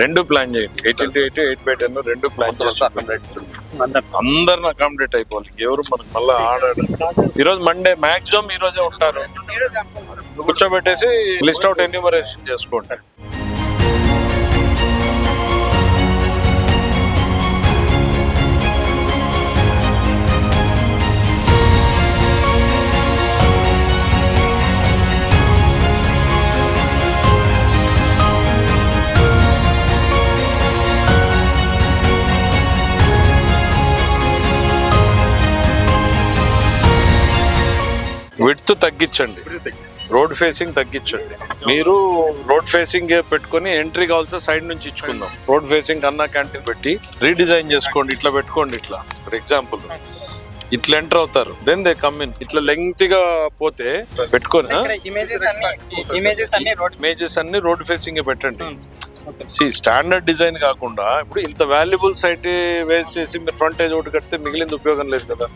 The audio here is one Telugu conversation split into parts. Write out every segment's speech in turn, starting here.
రెండు ప్లాన్ చేయండి. Eight into eight eight by ten రెండు ప్లాన్ అందరిని అకామిడేట్ అయిపోవాలి. ఎవరు మనకు మళ్ళీ ఆడాడు ఈ రోజు మండే మాక్సిమం ఈ రోజే ఉంటారు కూర్చోబెట్టేసి లిస్ట్ అవుట్ ఎన్యూమరేషన్ చేసుకోండి. విడ్త్ తగ్గించండి. రోడ్ ఫేసింగ్ తగ్గించండి. మీరు రోడ్ ఫేసింగ్ పెట్టుకొని ఎంట్రీ కావాల్సిన సైడ్ నుంచి ఇచ్చుకుందాం. రోడ్ ఫేసింగ్ అన్నా క్యాంటీన్ పెట్టి రీడిజైన్ చేసుకోండి ఇట్లా పెట్టుకోండి ఇట్లా. For example. ఇట్లా ఎంటర్ అవుతారు. దెన్ దే కమ్ ఇన్ ఇట్లా లెంగ్త్గా పోతే పెట్టుకొని ఇమేజెస్ అన్ని ఇమేజెస్ అన్ని రోడ్ ఇమేజెస్ అన్ని రోడ్ ఫేసింగ్ పెట్టండి. సి స్టాండర్డ్ డిజైన్ కాకుండా ఇప్పుడు ఇంత వాల్యుబుల్ సైట్ వేస్ట్ చేసి మీరు ఫ్రంటేజ్ ఒకటి కడితే మిగిలింది ఉపయోగం లేదు కదా.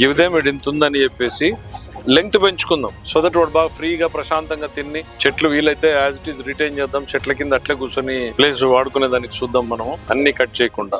గివ్ దేమ్ ఇట్ ఇంత ఉందని చెప్పేసి లెంగ్త్ పెంచుకుందాం. సో దట్ వాడు బాగా ఫ్రీగా ప్రశాంతంగా తిని చెట్లు వీలైతే యాజ్ ఇట్ ఈస్ రిటైన్ చేద్దాం. చెట్ల కింద అట్లే కూర్చొని ప్లేస్ వాడుకునే దానికి చూద్దాం మనం అన్ని కట్ చేయకుండా.